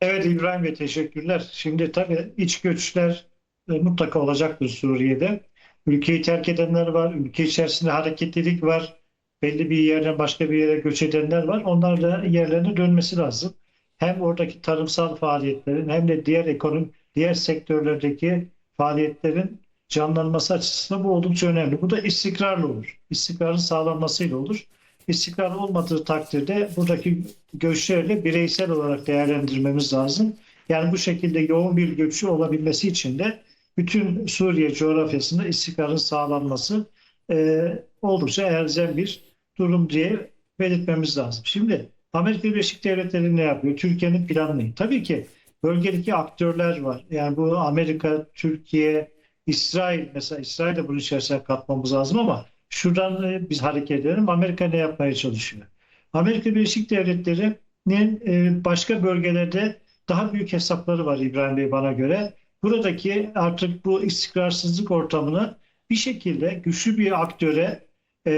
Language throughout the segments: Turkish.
Evet İbrahim Bey teşekkürler. Şimdi tabii iç göçler e, mutlaka olacaktır Suriye'de. Ülkeyi terk edenler var, ülke içerisinde hareketlilik var. Belli bir yerden başka bir yere göç edenler var. Onlar da yerlerine dönmesi lazım. Hem oradaki tarımsal faaliyetlerin hem de diğer ekonomi, diğer sektörlerdeki faaliyetlerin canlanması açısından bu oldukça önemli. Bu da istikrarlı olur. İstikrarın sağlanmasıyla olur. İstikrar olmadığı takdirde buradaki göçlerle bireysel olarak değerlendirmemiz lazım. Yani bu şekilde yoğun bir göçü olabilmesi için de bütün Suriye coğrafyasında istikrarın sağlanması e, oldukça elzem bir durum diye belirtmemiz lazım. Şimdi Amerika Birleşik Devletleri ne yapıyor? Türkiye'nin planı ne? Tabii ki bölgedeki aktörler var. Yani bu Amerika, Türkiye, İsrail mesela İsrail de bunun içerisine katmamız lazım ama şuradan e, biz hareket edelim. Amerika ne yapmaya çalışıyor? Amerika Birleşik Devletleri'nin e, başka bölgelerde daha büyük hesapları var İbrahim Bey bana göre. Buradaki artık bu istikrarsızlık ortamını bir şekilde güçlü bir aktöre e,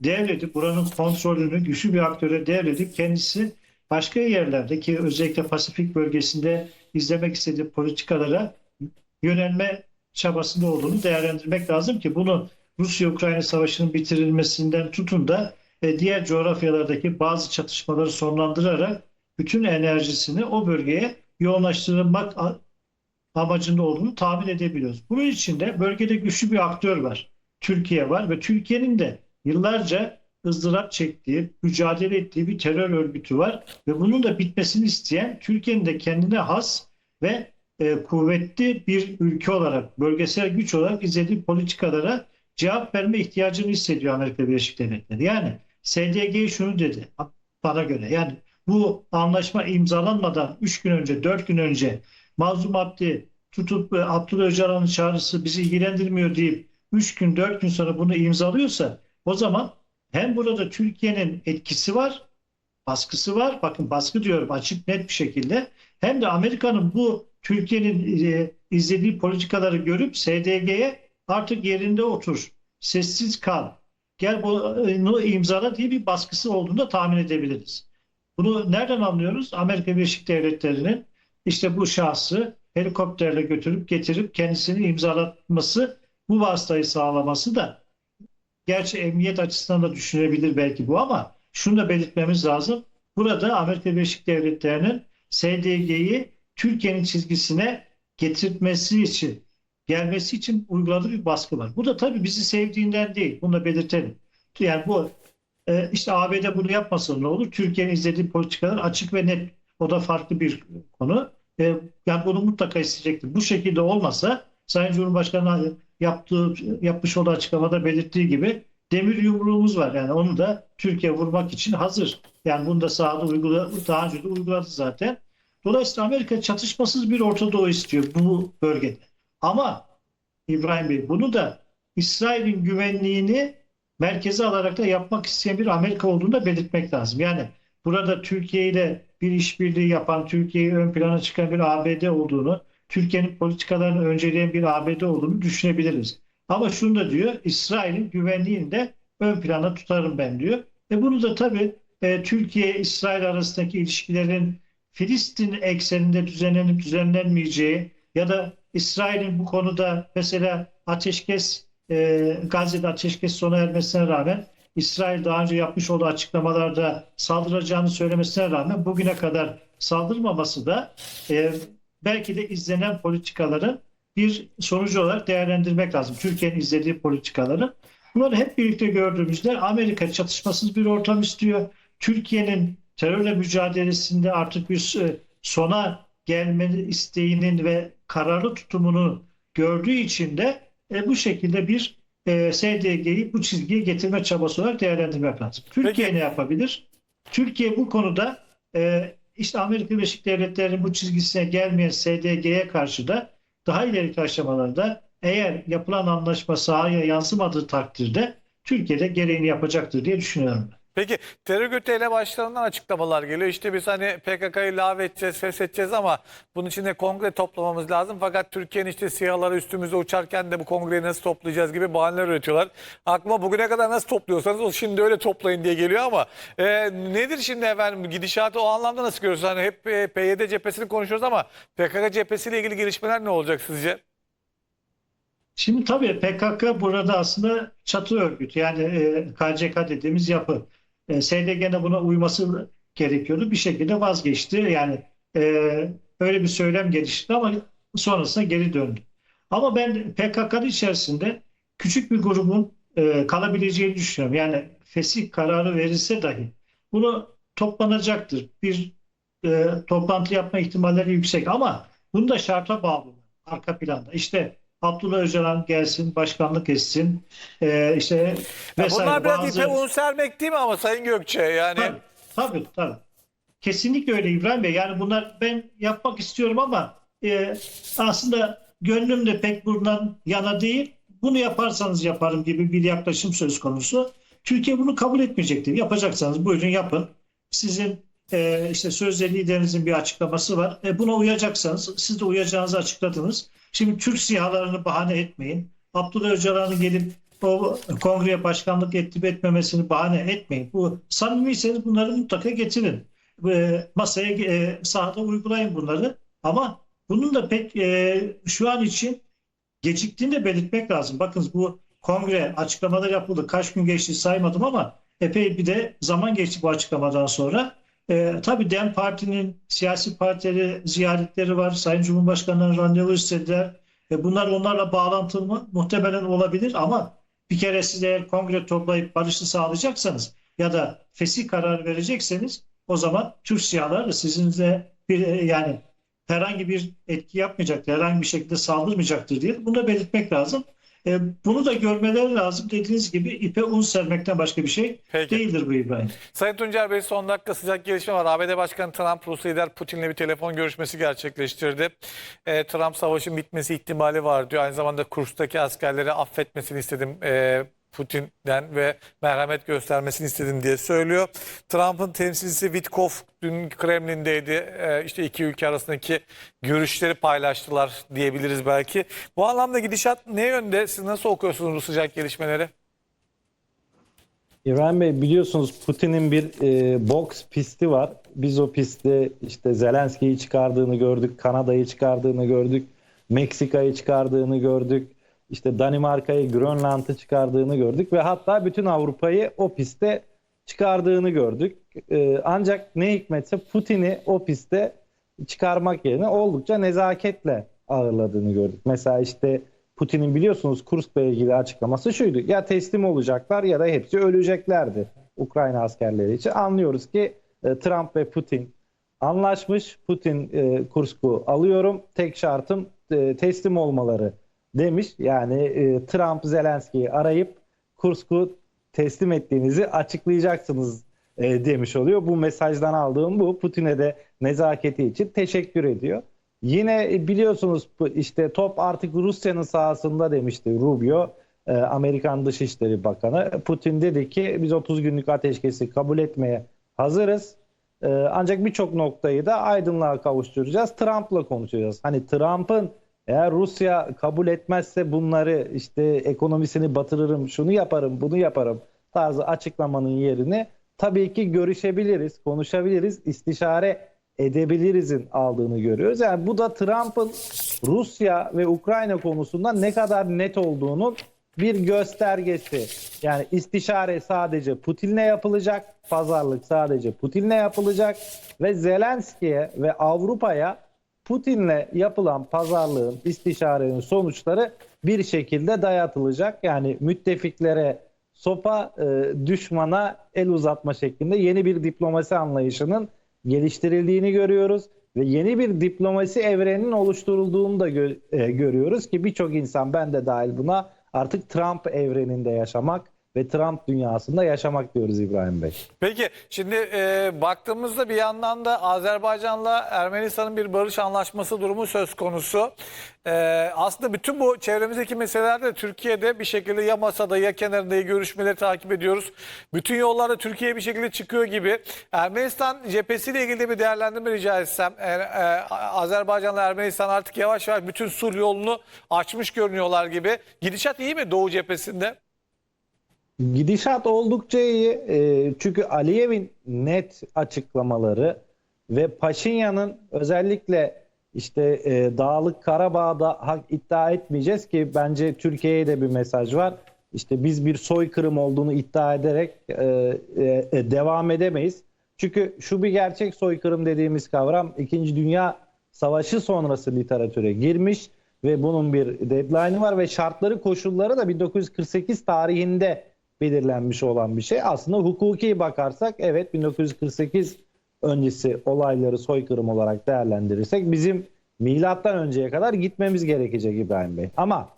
devredip buranın kontrolünü güçlü bir aktöre devredip kendisi başka yerlerde ki özellikle Pasifik bölgesinde izlemek istediği politikalara yönelme çabasında olduğunu değerlendirmek lazım ki bunu Rusya-Ukrayna savaşının bitirilmesinden tutun da e, diğer coğrafyalardaki bazı çatışmaları sonlandırarak bütün enerjisini o bölgeye yoğunlaştırmak amacında olduğunu tahmin edebiliyoruz. Bunun için de bölgede güçlü bir aktör var. Türkiye var ve Türkiye'nin de yıllarca ızdırap çektiği, mücadele ettiği bir terör örgütü var ve bunun da bitmesini isteyen Türkiye'nin de kendine has ve e, kuvvetli bir ülke olarak, bölgesel güç olarak izlediği politikalara cevap verme ihtiyacını hissediyor Amerika Birleşik Devletleri. Yani SDG şunu dedi bana göre. Yani bu anlaşma imzalanmadan 3 gün önce, 4 gün önce Mazlum Abdi tutup e, Abdullah Öcalan'ın çağrısı bizi ilgilendirmiyor deyip 3 gün 4 gün sonra bunu imzalıyorsa o zaman hem burada Türkiye'nin etkisi var, baskısı var. Bakın baskı diyorum açık net bir şekilde. Hem de Amerika'nın bu Türkiye'nin e, izlediği politikaları görüp SDG'ye artık yerinde otur, sessiz kal, gel bunu imzala diye bir baskısı olduğunu da tahmin edebiliriz. Bunu nereden anlıyoruz? Amerika Birleşik Devletleri'nin işte bu şahsı helikopterle götürüp getirip kendisini imzalatması, bu vasıtayı sağlaması da gerçi emniyet açısından da düşünebilir belki bu ama şunu da belirtmemiz lazım. Burada Amerika Birleşik Devletleri'nin SDG'yi Türkiye'nin çizgisine getirmesi için, gelmesi için uyguladığı bir baskı var. Bu da tabii bizi sevdiğinden değil. Bunu da belirtelim. Yani bu e, işte ABD bunu yapmasa ne olur? Türkiye'nin izlediği politikalar açık ve net. O da farklı bir konu. E, yani bunu mutlaka isteyecektir. Bu şekilde olmasa Sayın Cumhurbaşkanı yaptığı, yapmış olduğu açıklamada belirttiği gibi demir yumruğumuz var. Yani onu da Türkiye vurmak için hazır. Yani bunu da sahada uyguladı, daha önce de uyguladı zaten. Dolayısıyla Amerika çatışmasız bir Orta Doğu istiyor bu bölgede. Ama İbrahim Bey bunu da İsrail'in güvenliğini merkeze alarak da yapmak isteyen bir Amerika olduğunu da belirtmek lazım. Yani burada Türkiye ile bir işbirliği yapan, Türkiye'yi ön plana çıkan bir ABD olduğunu, Türkiye'nin politikalarını önceleyen bir ABD olduğunu düşünebiliriz. Ama şunu da diyor, İsrail'in güvenliğini de ön plana tutarım ben diyor. E bunu da tabii e, Türkiye-İsrail arasındaki ilişkilerin Filistin ekseninde düzenlenip düzenlenmeyeceği ya da İsrail'in bu konuda mesela ateşkes e, Gazze'de ateşkes sona ermesine rağmen İsrail daha önce yapmış olduğu açıklamalarda saldıracağını söylemesine rağmen bugüne kadar saldırmaması da e, belki de izlenen politikaların bir sonucu olarak değerlendirmek lazım. Türkiye'nin izlediği politikaları. Bunları hep birlikte gördüğümüzde Amerika çatışmasız bir ortam istiyor. Türkiye'nin terörle mücadelesinde artık bir e, sona gelme isteğinin ve kararlı tutumunu gördüğü için de e, bu şekilde bir e, SDG'yi bu çizgiye getirme çabası olarak değerlendirmek lazım. Türkiye Peki. ne yapabilir? Türkiye bu konuda e, işte Amerika Birleşik Devletleri'nin bu çizgisine gelmeyen SDG'ye karşı da daha ileriki aşamalarda eğer yapılan anlaşma sahaya yansımadığı takdirde Türkiye'de gereğini yapacaktır diye düşünüyorum. ben. Peki terör örgütü elebaşlarından açıklamalar geliyor. İşte biz hani PKK'yı lağvedeceğiz, feshedeceğiz ama bunun için de kongre toplamamız lazım. Fakat Türkiye'nin işte siyahları üstümüzde uçarken de bu kongreyi nasıl toplayacağız gibi bahaneler üretiyorlar. Aklıma bugüne kadar nasıl topluyorsanız o şimdi öyle toplayın diye geliyor ama e, nedir şimdi efendim gidişatı o anlamda nasıl görüyorsunuz? Hani hep e, PYD cephesini konuşuyoruz ama PKK cephesiyle ilgili gelişmeler ne olacak sizce? Şimdi tabii PKK burada aslında çatı örgüt yani e, KCK dediğimiz yapı. E, SDG'nin buna uyması gerekiyordu. Bir şekilde vazgeçti. Yani e, öyle bir söylem gelişti ama sonrasında geri döndü. Ama ben PKK'nın içerisinde küçük bir grubun e, kalabileceğini düşünüyorum. Yani fesih kararı verilse dahi bunu toplanacaktır. Bir e, toplantı yapma ihtimalleri yüksek ama bunu da şarta bağlı arka planda. İşte Abdullah Öcalan gelsin, başkanlık etsin. E, işte Ya vesaire. bunlar biraz Bazı- ipe un sermek değil mi ama Sayın Gökçe yani? Tabii, tabii, tabii. Kesinlikle öyle İbrahim Bey. Yani bunlar ben yapmak istiyorum ama e, aslında gönlüm de pek bundan yana değil. Bunu yaparsanız yaparım gibi bir yaklaşım söz konusu. Türkiye bunu kabul etmeyecektir. Yapacaksanız buyurun yapın. Sizin e, işte sözde liderinizin bir açıklaması var. E, buna uyacaksanız siz de uyacağınızı açıkladınız. Şimdi Türk sihalarını bahane etmeyin. Abdullah Öcalan'ın gelip o kongreye başkanlık edip etmemesini bahane etmeyin. Bu samimiyseniz bunları mutlaka getirin. E, masaya e, sahada uygulayın bunları. Ama bunun da pek e, şu an için geciktiğini de belirtmek lazım. Bakınız bu kongre açıklamalar yapıldı. Kaç gün geçti saymadım ama epey bir de zaman geçti bu açıklamadan sonra. E, tabii DEM Parti'nin siyasi partileri ziyaretleri var. Sayın Cumhurbaşkanı'nın randevu istediler. E, bunlar onlarla bağlantılı mı? Muhtemelen olabilir ama bir kere siz eğer kongre toplayıp barışı sağlayacaksanız ya da fesih kararı verecekseniz o zaman Türk siyahları da sizinle bir e, yani herhangi bir etki yapmayacaktır, herhangi bir şekilde saldırmayacaktır diye bunu da belirtmek lazım. E, bunu da görmeleri lazım. Dediğiniz gibi ipe un sermekten başka bir şey Peki. değildir bu İbrahim. Sayın Tuncer Bey son dakika sıcak gelişme var. ABD Başkanı Trump Rus lider Putin'le bir telefon görüşmesi gerçekleştirdi. Ee, Trump savaşın bitmesi ihtimali var diyor. Aynı zamanda Kursk'taki askerleri affetmesini istedim ee, Putin'den ve merhamet göstermesini istedim diye söylüyor. Trump'ın temsilcisi Witkoff dün Kremlin'deydi. Ee, işte iki ülke arasındaki görüşleri paylaştılar diyebiliriz belki. Bu anlamda gidişat ne yönde? Siz nasıl okuyorsunuz bu sıcak gelişmeleri? İbrahim Bey biliyorsunuz Putin'in bir e, boks pisti var. Biz o pistte işte Zelenski'yi çıkardığını gördük, Kanada'yı çıkardığını gördük, Meksika'yı çıkardığını gördük, işte Danimarka'yı, Grönland'ı çıkardığını gördük ve hatta bütün Avrupa'yı o pistte çıkardığını gördük. E, ancak ne hikmetse Putin'i o pistte çıkarmak yerine oldukça nezaketle ağırladığını gördük. Mesela işte Putin'in biliyorsunuz Kursk'la ilgili açıklaması şuydu. Ya teslim olacaklar ya da hepsi öleceklerdi Ukrayna askerleri için. Anlıyoruz ki e, Trump ve Putin anlaşmış. Putin e, Kursk'u alıyorum. Tek şartım e, teslim olmaları demiş. Yani e, Trump Zelenski'yi arayıp Kursk'u teslim ettiğinizi açıklayacaksınız e, demiş oluyor. Bu mesajdan aldığım bu. Putin'e de nezaketi için teşekkür ediyor. Yine e, biliyorsunuz işte top artık Rusya'nın sahasında demişti Rubio, e, Amerikan Dışişleri Bakanı. Putin dedi ki biz 30 günlük ateşkesi kabul etmeye hazırız. E, Ancak birçok noktayı da aydınlığa kavuşturacağız. Trump'la konuşacağız. Hani Trump'ın eğer Rusya kabul etmezse bunları işte ekonomisini batırırım, şunu yaparım, bunu yaparım tarzı açıklamanın yerine tabii ki görüşebiliriz, konuşabiliriz, istişare edebilirizin aldığını görüyoruz. Yani bu da Trump'ın Rusya ve Ukrayna konusunda ne kadar net olduğunun bir göstergesi. Yani istişare sadece Putin'le yapılacak, pazarlık sadece Putin'le yapılacak ve Zelenski'ye ve Avrupa'ya Putin'le yapılan pazarlığın, istişarenin sonuçları bir şekilde dayatılacak. Yani müttefiklere sopa, e, düşmana el uzatma şeklinde yeni bir diplomasi anlayışının geliştirildiğini görüyoruz ve yeni bir diplomasi evreninin oluşturulduğunu da gö- e, görüyoruz ki birçok insan ben de dahil buna artık Trump evreninde yaşamak, ve Trump dünyasında yaşamak diyoruz İbrahim Bey. Peki şimdi e, baktığımızda bir yandan da Azerbaycan'la Ermenistan'ın bir barış anlaşması durumu söz konusu. E, aslında bütün bu çevremizdeki meselelerde de Türkiye'de bir şekilde ya masada ya kenarında ya görüşmeleri takip ediyoruz. Bütün yollarda Türkiye bir şekilde çıkıyor gibi. Ermenistan cephesiyle ilgili de bir değerlendirme rica etsem. E, e, Azerbaycan'la Ermenistan artık yavaş yavaş bütün sulh yolunu açmış görünüyorlar gibi. Gidişat iyi mi Doğu cephesinde? Gidişat oldukça iyi. E, çünkü Aliyev'in net açıklamaları ve Paşinyan'ın özellikle işte e, Dağlık Karabağ'da hak iddia etmeyeceğiz ki bence Türkiye'ye de bir mesaj var. İşte biz bir soykırım olduğunu iddia ederek e, e, devam edemeyiz. Çünkü şu bir gerçek soykırım dediğimiz kavram 2. Dünya Savaşı sonrası literatüre girmiş ve bunun bir deadline'ı var ve şartları koşulları da 1948 tarihinde belirlenmiş olan bir şey. Aslında hukuki bakarsak evet 1948 öncesi olayları soykırım olarak değerlendirirsek bizim milattan önceye kadar gitmemiz gerekecek İbrahim Bey. Ama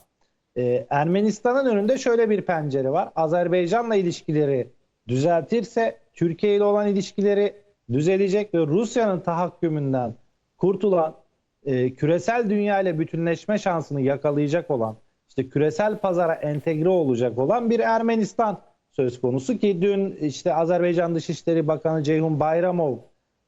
e, Ermenistan'ın önünde şöyle bir pencere var. Azerbaycan'la ilişkileri düzeltirse Türkiye ile olan ilişkileri düzelecek ve Rusya'nın tahakkümünden kurtulan e, küresel dünya ile bütünleşme şansını yakalayacak olan işte küresel pazara entegre olacak olan bir Ermenistan söz konusu ki dün işte Azerbaycan Dışişleri Bakanı Ceyhun Bayramov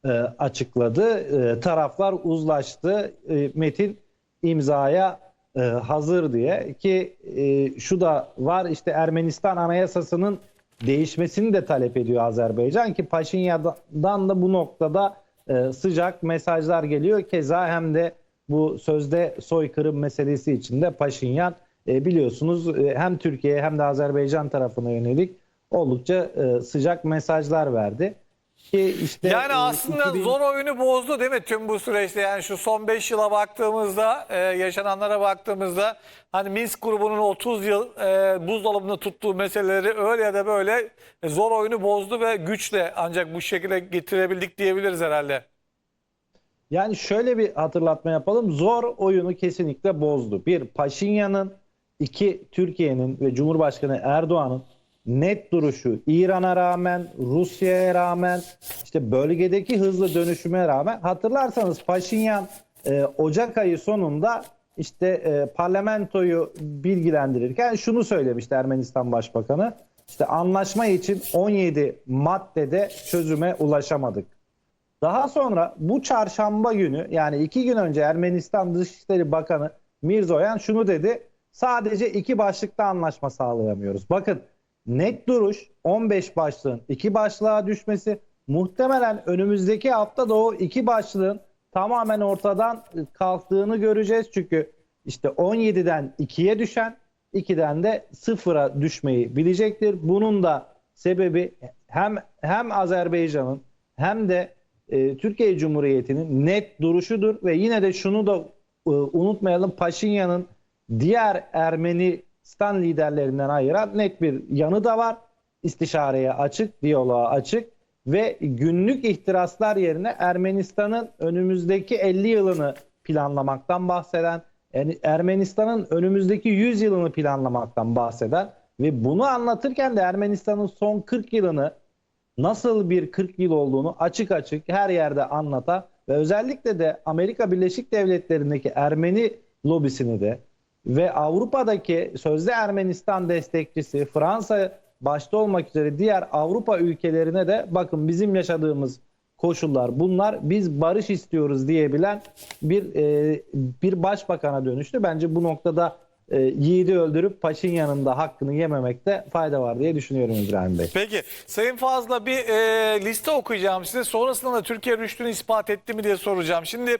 e, açıkladı. E, taraflar uzlaştı. E, metin imzaya e, hazır diye ki e, şu da var işte Ermenistan Anayasası'nın değişmesini de talep ediyor Azerbaycan ki Paşinyan'dan da bu noktada e, sıcak mesajlar geliyor. Keza hem de bu sözde soykırım meselesi içinde Paşinyan e, biliyorsunuz e, hem Türkiye hem de Azerbaycan tarafına yönelik oldukça e, sıcak mesajlar verdi. Ki işte Yani aslında 2000 zor oyunu bozdu değil mi tüm bu süreçte? Yani şu son 5 yıla baktığımızda, e, yaşananlara baktığımızda hani Minsk grubunun 30 yıl e, buzdolabında tuttuğu meseleleri öyle ya da böyle e, zor oyunu bozdu ve güçle ancak bu şekilde getirebildik diyebiliriz herhalde. Yani şöyle bir hatırlatma yapalım. Zor oyunu kesinlikle bozdu. Bir, Paşinyan'ın, iki, Türkiye'nin ve Cumhurbaşkanı Erdoğan'ın net duruşu İran'a rağmen, Rusya'ya rağmen, işte bölgedeki hızlı dönüşüme rağmen hatırlarsanız Paşinyan e, Ocak ayı sonunda işte e, parlamentoyu bilgilendirirken şunu söylemişti Ermenistan Başbakanı. İşte anlaşma için 17 maddede çözüme ulaşamadık. Daha sonra bu çarşamba günü yani iki gün önce Ermenistan Dışişleri Bakanı Mirzoyan şunu dedi. Sadece iki başlıkta anlaşma sağlayamıyoruz. Bakın net duruş 15 başlığın iki başlığa düşmesi muhtemelen önümüzdeki hafta da o iki başlığın tamamen ortadan kalktığını göreceğiz. Çünkü işte 17'den 2'ye düşen 2'den de 0'a düşmeyi bilecektir. Bunun da sebebi hem hem Azerbaycan'ın hem de e, Türkiye Cumhuriyeti'nin net duruşudur ve yine de şunu da e, unutmayalım Paşinyan'ın diğer Ermenistan liderlerinden ayıran net bir yanı da var. İstişareye açık, diyaloğa açık ve günlük ihtiraslar yerine Ermenistan'ın önümüzdeki 50 yılını planlamaktan bahseden, Ermenistan'ın önümüzdeki 100 yılını planlamaktan bahseden ve bunu anlatırken de Ermenistan'ın son 40 yılını nasıl bir 40 yıl olduğunu açık açık her yerde anlatan ve özellikle de Amerika Birleşik Devletleri'ndeki Ermeni lobisini de ve Avrupa'daki sözde Ermenistan destekçisi Fransa başta olmak üzere diğer Avrupa ülkelerine de bakın bizim yaşadığımız koşullar bunlar biz barış istiyoruz diyebilen bir e, bir başbakana dönüştü. Bence bu noktada e, yiğidi öldürüp Paşinyan'ın da hakkını yememekte fayda var diye düşünüyorum İbrahim Bey. Peki Sayın Fazla bir e, liste okuyacağım size. Sonrasında da Türkiye rüştünü ispat etti mi diye soracağım. Şimdi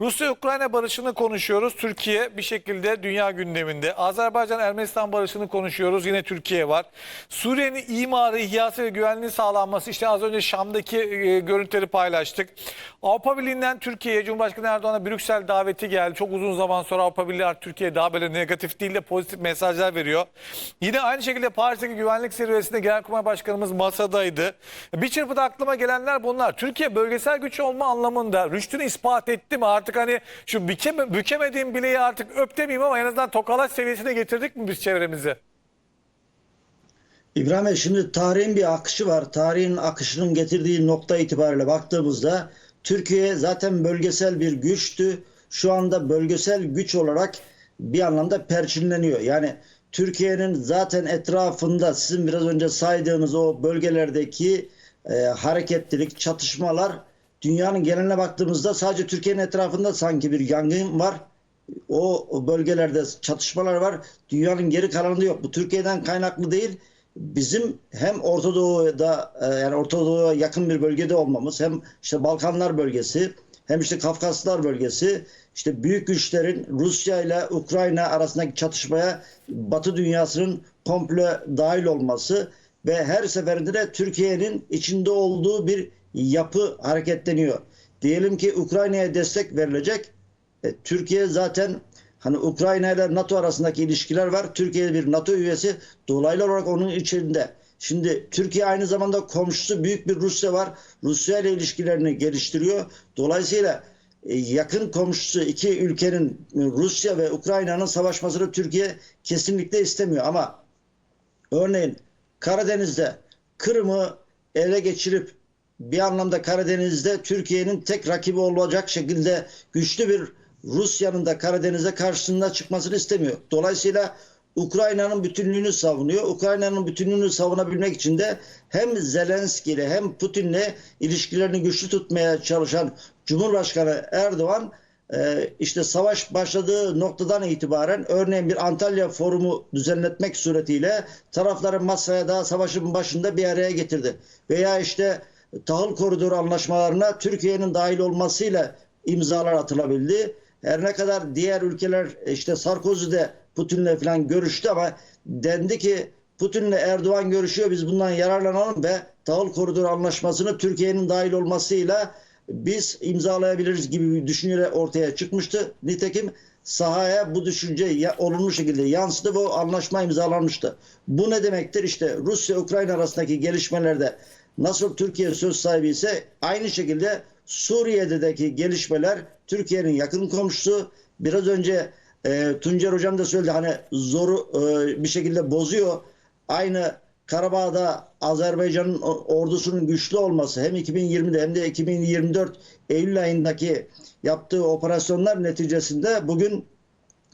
Rusya-Ukrayna barışını konuşuyoruz. Türkiye bir şekilde dünya gündeminde. Azerbaycan-Ermenistan barışını konuşuyoruz. Yine Türkiye var. Suriye'nin imarı, ihyası ve güvenliği sağlanması. İşte az önce Şam'daki e, görüntüleri paylaştık. Avrupa Birliği'nden Türkiye'ye Cumhurbaşkanı Erdoğan'a Brüksel daveti geldi. Çok uzun zaman sonra Avrupa Birliği artık Türkiye'ye daha böyle negatif değil de pozitif mesajlar veriyor. Yine aynı şekilde Paris'teki güvenlik zirvesinde Genelkurmay Başkanımız masadaydı. Bir çırpıda aklıma gelenler bunlar. Türkiye bölgesel güç olma anlamında rüştünü ispat etti mi? Artık hani şu bükeme, bükemediğim bileği artık öp demeyeyim ama en azından tokalaş seviyesine getirdik mi biz çevremizi? İbrahim Bey şimdi tarihin bir akışı var. Tarihin akışının getirdiği nokta itibariyle baktığımızda Türkiye zaten bölgesel bir güçtü. Şu anda bölgesel güç olarak bir anlamda perçinleniyor. Yani Türkiye'nin zaten etrafında sizin biraz önce saydığınız o bölgelerdeki e, hareketlilik, çatışmalar dünyanın geneline baktığımızda sadece Türkiye'nin etrafında sanki bir yangın var. O, o bölgelerde çatışmalar var. Dünyanın geri kalanında yok. Bu Türkiye'den kaynaklı değil. Bizim hem Orta Doğu'da e, yani Orta Doğu'ya yakın bir bölgede olmamız hem işte Balkanlar bölgesi hem işte Kafkaslar bölgesi işte büyük güçlerin Rusya ile Ukrayna arasındaki çatışmaya Batı dünyasının komple dahil olması ve her seferinde de Türkiye'nin içinde olduğu bir yapı hareketleniyor. Diyelim ki Ukrayna'ya destek verilecek. E, Türkiye zaten hani Ukrayna ile NATO arasındaki ilişkiler var. Türkiye bir NATO üyesi. Dolaylı olarak onun içinde. Şimdi Türkiye aynı zamanda komşusu büyük bir Rusya var. Rusya ile ilişkilerini geliştiriyor. Dolayısıyla e, yakın komşusu iki ülkenin e, Rusya ve Ukrayna'nın savaşmasını Türkiye kesinlikle istemiyor. Ama örneğin Karadeniz'de Kırım'ı ele geçirip bir anlamda Karadeniz'de Türkiye'nin tek rakibi olacak şekilde güçlü bir Rusya'nın da Karadeniz'e karşısında çıkmasını istemiyor. Dolayısıyla Ukrayna'nın bütünlüğünü savunuyor. Ukrayna'nın bütünlüğünü savunabilmek için de hem Zelenski ile hem Putin'le ilişkilerini güçlü tutmaya çalışan Cumhurbaşkanı Erdoğan e, işte savaş başladığı noktadan itibaren örneğin bir Antalya forumu düzenletmek suretiyle tarafları masaya da savaşın başında bir araya getirdi. Veya işte tahıl koridoru anlaşmalarına Türkiye'nin dahil olmasıyla imzalar atılabildi. Her ne kadar diğer ülkeler işte Sarkozy de Putin'le falan görüştü ama dendi ki Putin'le Erdoğan görüşüyor biz bundan yararlanalım ve tahıl koridoru anlaşmasını Türkiye'nin dahil olmasıyla biz imzalayabiliriz gibi bir düşünce ortaya çıkmıştı. Nitekim sahaya bu düşünce olumlu şekilde yansıdı ve o anlaşma imzalanmıştı. Bu ne demektir? İşte Rusya-Ukrayna arasındaki gelişmelerde nasıl Türkiye söz sahibi ise aynı şekilde Suriye'deki gelişmeler Türkiye'nin yakın komşusu. Biraz önce e, Tuncer Hocam da söyledi hani zoru e, bir şekilde bozuyor. Aynı Karabağ'da Azerbaycan'ın ordusunun güçlü olması hem 2020'de hem de 2024 Eylül ayındaki yaptığı operasyonlar neticesinde bugün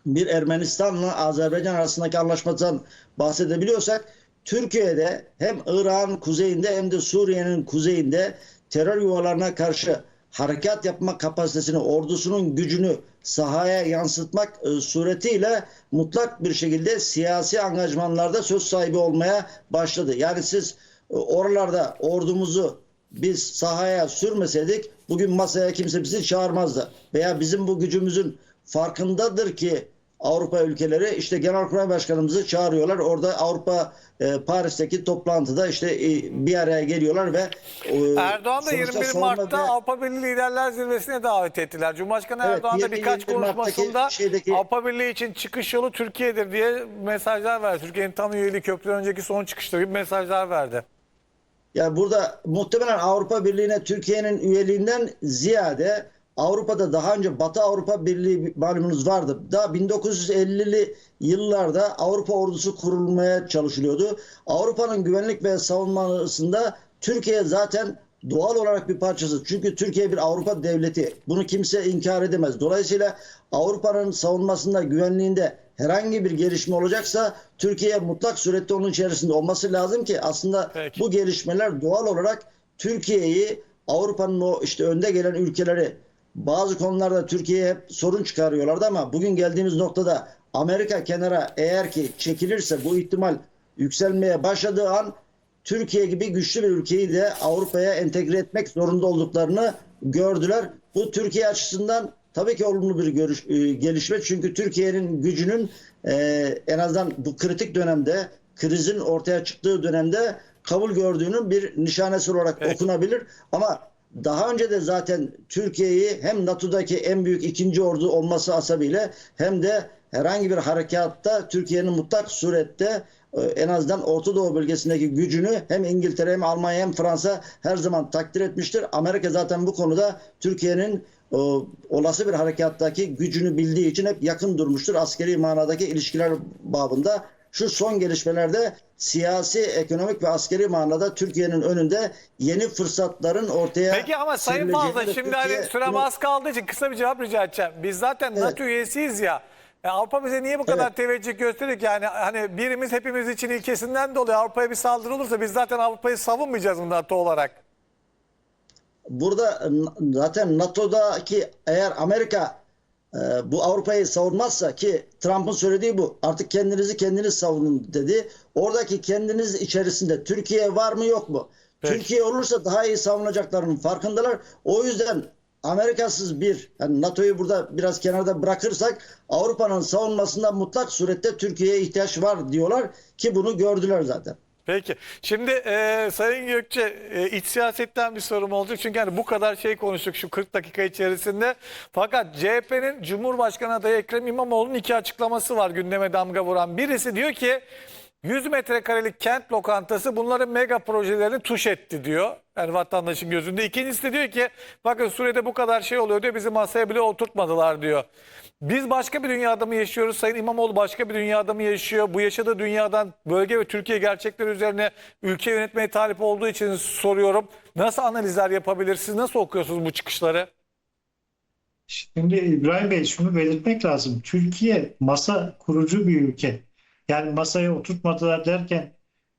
bir Ermenistan'la Azerbaycan arasındaki anlaşmadan bahsedebiliyorsak Türkiye'de hem İran kuzeyinde hem de Suriye'nin kuzeyinde terör yuvalarına karşı harekat yapma kapasitesini, ordusunun gücünü sahaya yansıtmak e, suretiyle mutlak bir şekilde siyasi angajmanlarda söz sahibi olmaya başladı. Yani siz e, oralarda ordumuzu biz sahaya sürmeseydik bugün masaya kimse bizi çağırmazdı. Veya bizim bu gücümüzün farkındadır ki Avrupa ülkeleri işte Genelkurmay Başkanımızı çağırıyorlar. Orada Avrupa e, Paris'teki toplantıda işte e, bir araya geliyorlar ve e, Erdoğan da sonuçta 21 savunma Mart'ta ve- Avrupa Birliği Liderler Zirvesi'ne davet ettiler. Cumhurbaşkanı Evet, Erdoğan da 20 birkaç 21 Mart'taki konuşmasında şeydeki- Avrupa Birliği için çıkış yolu Türkiye'dir diye mesajlar verdi. Türkiye'nin tam üyeliği köprüden önceki son çıkışları gibi mesajlar verdi. Ya burada muhtemelen Avrupa Birliği'ne Türkiye'nin üyeliğinden ziyade Avrupa'da daha önce Batı Avrupa Birliği malumunuz vardı. Daha 1950'li yıllarda Avrupa ordusu kurulmaya çalışılıyordu. Avrupa'nın güvenlik ve savunmasında Türkiye zaten doğal olarak bir parçası. Çünkü Türkiye bir Avrupa devleti. Bunu kimse inkar edemez. Dolayısıyla Avrupa'nın savunmasında, güvenliğinde herhangi bir gelişme olacaksa Türkiye mutlak surette onun içerisinde olması lazım ki aslında Peki. bu gelişmeler doğal olarak Türkiye'yi Avrupa'nın o işte önde gelen ülkeleri bazı konularda Türkiye'ye hep sorun çıkarıyorlardı ama bugün geldiğimiz noktada Amerika kenara eğer ki çekilirse bu ihtimal yükselmeye başladığı an Türkiye gibi güçlü bir ülkeyi de Avrupa'ya entegre etmek zorunda olduklarını gördüler. Bu Türkiye açısından tabii ki olumlu bir görüş, e, gelişme. Çünkü Türkiye'nin gücünün e, en azından bu kritik dönemde krizin ortaya çıktığı dönemde kabul gördüğünün bir nişanesi olarak Peki. okunabilir. Ama daha önce de zaten Türkiye'yi hem NATO'daki en büyük ikinci ordu olması asabıyla hem de herhangi bir harekatta Türkiye'nin mutlak surette e, en azından Orta Doğu bölgesindeki gücünü hem İngiltere hem Almanya hem Fransa her zaman takdir etmiştir. Amerika zaten bu konuda Türkiye'nin e, olası bir harekattaki gücünü bildiği için hep yakın durmuştur. Askeri manadaki ilişkiler babında şu son gelişmelerde siyasi, ekonomik ve askeri manada Türkiye'nin önünde yeni fırsatların ortaya Peki ama Sayın Fazla şimdi hani Türkiye sürem bunu- az kaldığı için kısa bir cevap rica edeceğim. Biz zaten Evet. NATO üyesiyiz ya. E, Avrupa bize niye bu kadar Evet. teveccüh gösteriyor ki? Yani hani birimiz hepimiz için ilkesinden dolayı Avrupa'ya bir saldırı olursa biz zaten Avrupa'yı savunmayacağız mı NATO olarak? Burada zaten NATO'daki eğer Amerika bu Avrupa'yı savunmazsa ki Trump'ın söylediği bu artık kendinizi kendiniz savunun dedi. Oradaki kendiniz içerisinde Türkiye var mı yok mu? Peki. Türkiye olursa daha iyi savunacaklarının farkındalar. O yüzden Amerikasız bir yani NATO'yu burada biraz kenarda bırakırsak Avrupa'nın savunmasında mutlak surette Türkiye'ye ihtiyaç var diyorlar ki bunu gördüler zaten. Peki. Şimdi e, Sayın Gökçe e, iç siyasetten bir sorum olacak. Çünkü hani bu kadar şey konuştuk şu 40 dakika içerisinde. Fakat CHP'nin Cumhurbaşkanı adayı Ekrem İmamoğlu'nun iki açıklaması var gündeme damga vuran. Birisi diyor ki 100 metrekarelik kent lokantası bunların mega projelerini tuş etti diyor. Yani vatandaşın gözünde. İkincisi de diyor ki bakın Suriye'de bu kadar şey oluyor diyor bizi masaya bile oturtmadılar diyor. Biz başka bir dünyada mı yaşıyoruz? Sayın İmamoğlu başka bir dünyada mı yaşıyor? Bu yaşadığı dünyadan bölge ve Türkiye gerçekleri üzerine ülke yönetmeye talip olduğu için soruyorum. Nasıl analizler yapabilir? Siz nasıl okuyorsunuz bu çıkışları? Şimdi İbrahim Bey şunu belirtmek lazım. Türkiye masa kurucu bir ülke. Yani masaya oturtmadılar derken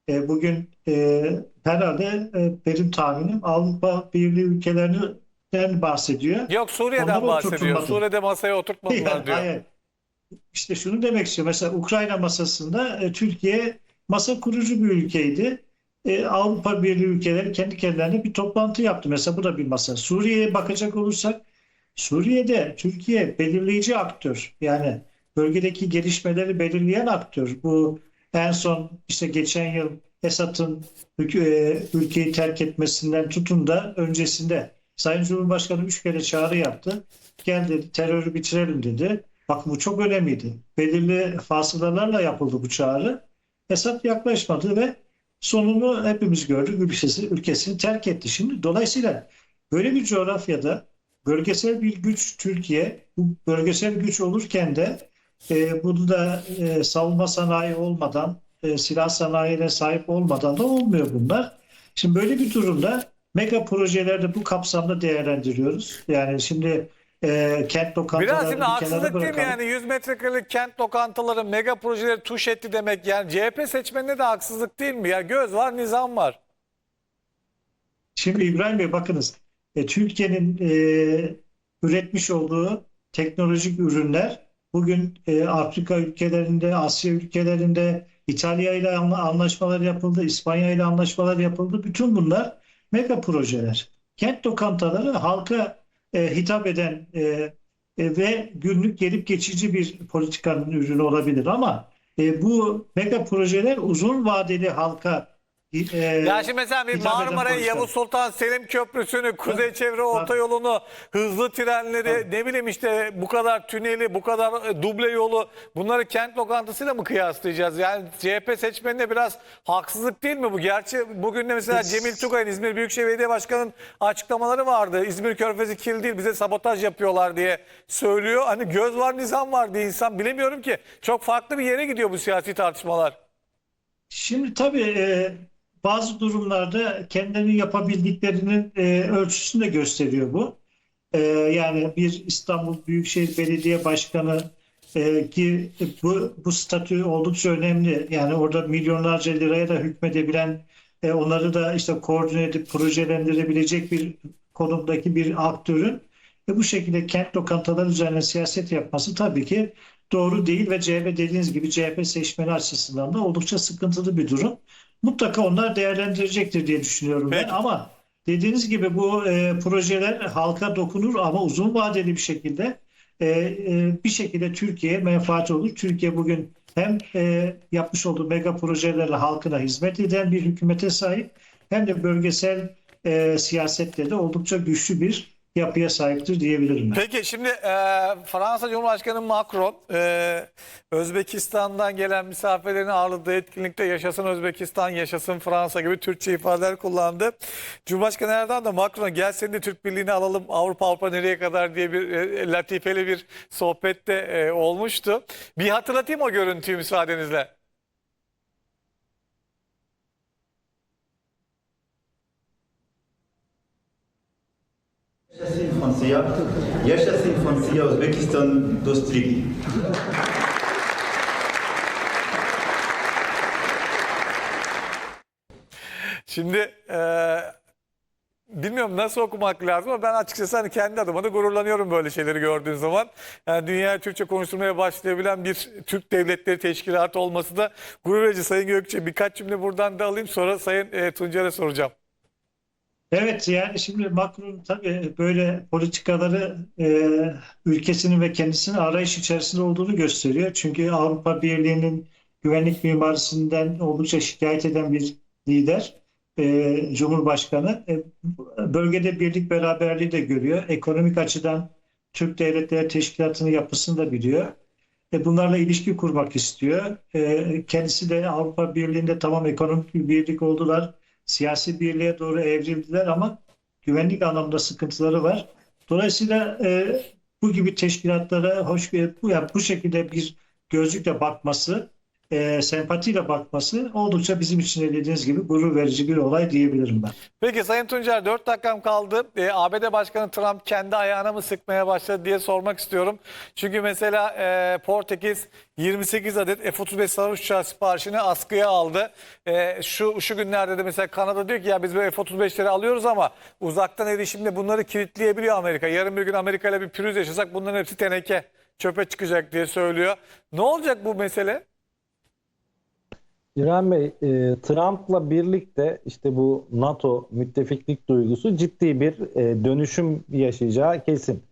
e, bugün e, herhalde e, benim tahminim Avrupa Birliği ülkelerinden bahsediyor. Yok Suriye'den Onları bahsediyor. Suriye'de masaya oturtmadılar Yani, diyor. hayır. İşte şunu demek istiyorum. Mesela Ukrayna masasında e, Türkiye masa kurucu bir ülkeydi. E, Avrupa Birliği ülkeleri kendi kendilerine bir toplantı yaptı. Mesela bu da bir masa. Suriye'ye bakacak olursak Suriye'de Türkiye belirleyici aktör. Yani bölgedeki gelişmeleri belirleyen aktör. Bu en son işte geçen yıl Esad'ın e, ülkeyi terk etmesinden tutun da öncesinde Sayın Cumhurbaşkanı üç kere çağrı yaptı. Gel dedi terörü bitirelim dedi. Bakın bu çok önemliydi. Belirli fasılalarla yapıldı bu çağrı. Esad yaklaşmadı ve sonunu hepimiz gördük. Ülkesi, ülkesini terk etti. Şimdi dolayısıyla böyle bir coğrafyada bölgesel bir güç Türkiye, bu bölgesel güç olurken de e, bunu da e, savunma sanayi olmadan, e, silah sanayine sahip olmadan da olmuyor bunlar. Şimdi böyle bir durumda mega projelerde bu kapsamda değerlendiriyoruz. Yani şimdi e, kent lokantalarını Biraz şimdi bir haksızlık değil mi yani 100 metrekarelik kent lokantaları mega projeleri tuş etti demek yani CHP seçmenine de haksızlık değil mi ya göz var nizam var. Şimdi İbrahim Bey bakınız e, Türkiye'nin e, üretmiş olduğu teknolojik ürünler bugün e, Afrika ülkelerinde, Asya ülkelerinde İtalya ile anla- anlaşmalar yapıldı, İspanya ile anlaşmalar yapıldı. Bütün bunlar mega projeler. Kent lokantaları halka e, hitap eden e, e, ve günlük gelip geçici bir politikanın ürünü olabilir ama e, bu mega projeler uzun vadeli halka e, Ya şimdi mesela bir Marmara'yı. Yavuz Sultan Selim Köprüsü'nü, Kuzey Çevre Otoyolu'nu, hızlı trenleri, ne bileyim işte bu kadar tüneli, bu kadar e, duble yolu bunları kent lokantasıyla mı kıyaslayacağız? Yani CHP seçmenine biraz haksızlık değil mi bu? Gerçi bugün de mesela Cemil Tugay'ın İzmir Büyükşehir Belediye Başkanı'nın açıklamaları vardı. İzmir Körfezi kirli değil bize sabotaj yapıyorlar diye söylüyor. Hani göz var nizam var diye insan bilemiyorum ki. Çok farklı bir yere gidiyor bu siyasi tartışmalar. Şimdi tabii e, bazı durumlarda kendilerinin yapabildiklerinin e, ölçüsünü de gösteriyor bu. E, yani bir İstanbul Büyükşehir Belediye Başkanı e, ki bu, bu statü oldukça önemli. Yani orada milyonlarca liraya da hükmedebilen, e, onları da işte koordine edip projelendirebilecek bir konumdaki bir aktörün ve bu şekilde kent lokantaları üzerine siyaset yapması tabii ki doğru değil ve CHP dediğiniz gibi CHP seçmeni açısından da oldukça sıkıntılı bir durum. Mutlaka onlar değerlendirecektir diye düşünüyorum ben Peki. ama dediğiniz gibi bu e, projeler halka dokunur ama uzun vadeli bir şekilde e, e, bir şekilde Türkiye'ye menfaati olur. Türkiye bugün hem e, yapmış olduğu mega projelerle halkına hizmet eden bir hükümete sahip hem de bölgesel e, siyasette de oldukça güçlü bir yapıya sahiptir diyebilirim ben. Peki şimdi e, Fransa Cumhurbaşkanı Macron e, Özbekistan'dan gelen misafirlerini ağırladığı etkinlikte yaşasın Özbekistan, yaşasın Fransa gibi Türkçe ifadeler kullandı. Cumhurbaşkanı Erdoğan da Macron'a gel seni de Türk Birliği'ne alalım Avrupa Avrupa nereye kadar diye bir e, latifeli bir sohbette e, olmuştu. Bir hatırlatayım o görüntüyü müsaadenizle. Fonseca. Yaşasın Fonseca Özbekistan Dost Ligi. Şimdi e, bilmiyorum nasıl okumak lazım ama ben açıkçası hani kendi adıma da gururlanıyorum böyle şeyleri gördüğün zaman. Yani dünyaya Türkçe konuşturmaya başlayabilen bir Türk Devletleri Teşkilatı olması da gurur verici Sayın Gökçe. Birkaç cümle buradan da alayım sonra Sayın e, Tuncer'e soracağım. Evet yani şimdi Macron tabii böyle politikaları e, ülkesinin ve kendisinin arayış içerisinde olduğunu gösteriyor. Çünkü Avrupa Birliği'nin güvenlik mimarisinden oldukça şikayet eden bir lider, e, Cumhurbaşkanı. E, bölgede birlik beraberliği de görüyor. Ekonomik açıdan Türk Devletleri Teşkilatı'nın yapısını da biliyor. E, bunlarla ilişki kurmak istiyor. E, kendisi de Avrupa Birliği'nde tamam ekonomik bir birlik oldular siyasi birliğe doğru evrildiler ama güvenlik anlamında sıkıntıları var. Dolayısıyla e, bu gibi teşkilatlara hoş bir bu, yani bu şekilde bir gözlükle bakması, e, sempatiyle bakması oldukça bizim için de dediğiniz gibi gurur verici bir olay diyebilirim ben. Peki Sayın Tuncer 4 dakikam kaldı. E, ABD Başkanı Trump kendi ayağına mı sıkmaya başladı diye sormak istiyorum. Çünkü mesela e, Portekiz 28 adet F-35 savaş uçağı siparişini askıya aldı. E, şu şu günlerde de mesela Kanada diyor ki ya biz böyle F-35'leri alıyoruz ama uzaktan erişimle bunları kilitleyebiliyor Amerika. Yarın bir gün Amerika ile bir pürüz yaşasak bunların hepsi teneke çöpe çıkacak diye söylüyor. Ne olacak bu mesele? İrem Bey, e, Trump'la birlikte işte bu NATO müttefiklik duygusu ciddi bir e, dönüşüm yaşayacağı kesin.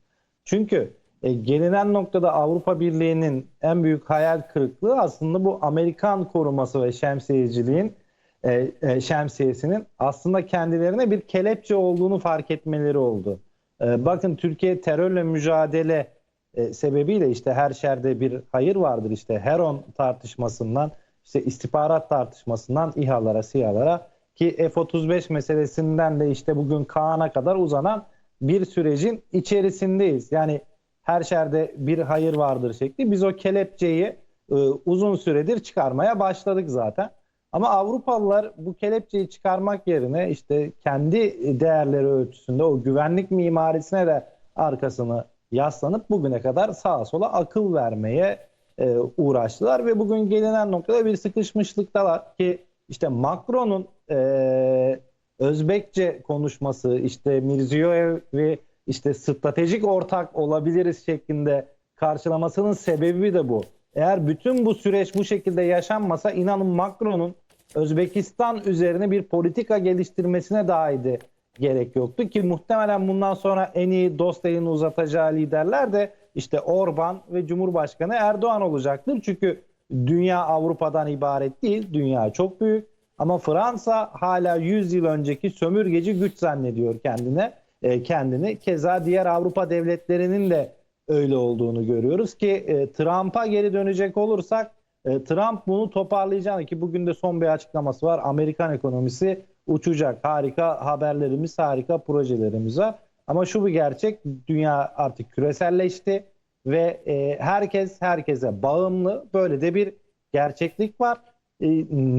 Çünkü e, gelinen noktada Avrupa Birliği'nin en büyük hayal kırıklığı aslında bu Amerikan koruması ve şemsiyeciliğin e, e, şemsiyesinin aslında kendilerine bir kelepçe olduğunu fark etmeleri oldu. E, bakın Türkiye terörle mücadele e, sebebiyle işte her şerde bir hayır vardır işte Heron tartışmasından işte istihbarat tartışmasından İHA'lara, SİHA'lara ki F-35 meselesinden de işte bugün Kaan'a kadar uzanan bir sürecin içerisindeyiz. Yani her şerde bir hayır vardır şekli. Biz o kelepçeyi e, uzun süredir çıkarmaya başladık zaten. Ama Avrupalılar bu kelepçeyi çıkarmak yerine işte kendi değerleri ölçüsünde o güvenlik mimarisine de arkasını yaslanıp bugüne kadar sağa sola akıl vermeye e, uğraştılar ve bugün gelinen noktada bir sıkışmışlıktalar ki işte Macron'un e, Özbekçe konuşması işte Mirziyoyev'i işte stratejik ortak olabiliriz şeklinde karşılamasının sebebi de bu. Eğer bütün bu süreç bu şekilde yaşanmasa inanın Macron'un Özbekistan üzerine bir politika geliştirmesine dahi gerek yoktu ki muhtemelen bundan sonra en iyi dost elini uzatacağı liderler de işte Orban ve Cumhurbaşkanı Erdoğan olacaktır. Çünkü dünya Avrupa'dan ibaret değil. Dünya çok büyük. Ama Fransa hala 100 yıl önceki sömürgeci güç zannediyor kendine, e, kendini. Keza diğer Avrupa devletlerinin de öyle olduğunu görüyoruz ki e, Trump'a geri dönecek olursak e, Trump bunu toparlayacağını ki bugün de son bir açıklaması var. Amerikan ekonomisi uçacak. Harika haberlerimiz, harika projelerimiz var. Ama şu bir gerçek, dünya artık küreselleşti ve e, herkes herkese bağımlı. Böyle de bir gerçeklik var. E,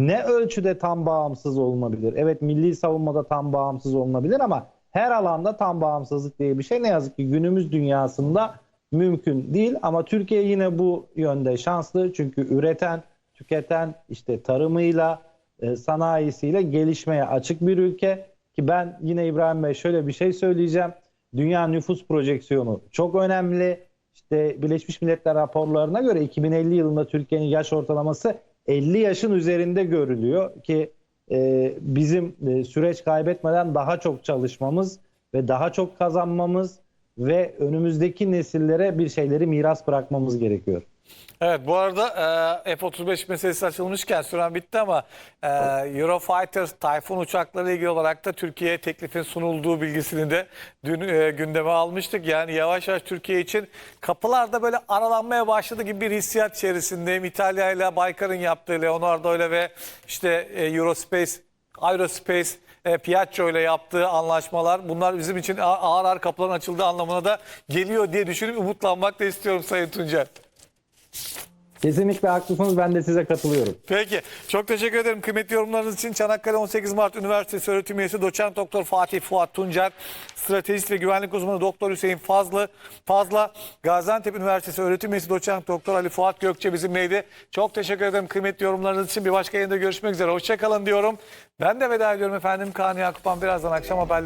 ne ölçüde tam bağımsız olunabilir? Evet milli savunmada tam bağımsız olunabilir ama her alanda tam bağımsızlık diye bir şey ne yazık ki günümüz dünyasında mümkün değil. Ama Türkiye yine bu yönde şanslı çünkü üreten, tüketen işte tarımıyla, e, sanayisiyle gelişmeye açık bir ülke. Ki ben yine İbrahim Bey şöyle bir şey söyleyeceğim. Dünya nüfus projeksiyonu çok önemli. İşte Birleşmiş Milletler raporlarına göre 2050 yılında Türkiye'nin yaş ortalaması 50 yaşın üzerinde görülüyor ki e, bizim e, süreç kaybetmeden daha çok çalışmamız ve daha çok kazanmamız ve önümüzdeki nesillere bir şeyleri miras bırakmamız gerekiyor. Evet bu arada e, F-35 meselesi açılmışken süren bitti ama e, Eurofighter Typhoon uçakları ilgili olarak da Türkiye'ye teklifin sunulduğu bilgisini de dün e, gündeme almıştık. Yani yavaş yavaş Türkiye için kapılarda böyle aralanmaya başladı gibi bir hissiyat içerisindeyim. İtalya ile Baykar'ın yaptığı Leonardo ile ve işte e, Eurospace, Aerospace e, Piaggio ile yaptığı anlaşmalar bunlar bizim için ağır ağır kapıların açıldığı anlamına da geliyor diye düşünüp umutlanmak da istiyorum Sayın Tuncer. Kesinlikle haklısınız. Ben de size katılıyorum. Peki. Çok teşekkür ederim kıymetli yorumlarınız için. Çanakkale 18 Mart Üniversitesi öğretim üyesi doçent doktor Fatih Fuat Tuncer, stratejist ve güvenlik uzmanı doktor Hüseyin Fazlı, Fazla, Gaziantep Üniversitesi öğretim üyesi doçent doktor Ali Fuat Gökçe bizimleydi. Çok teşekkür ederim kıymetli yorumlarınız için. Bir başka yayında görüşmek üzere. Hoşçakalın diyorum. Ben de veda ediyorum efendim. Kaan Yakupan birazdan akşam haberleri.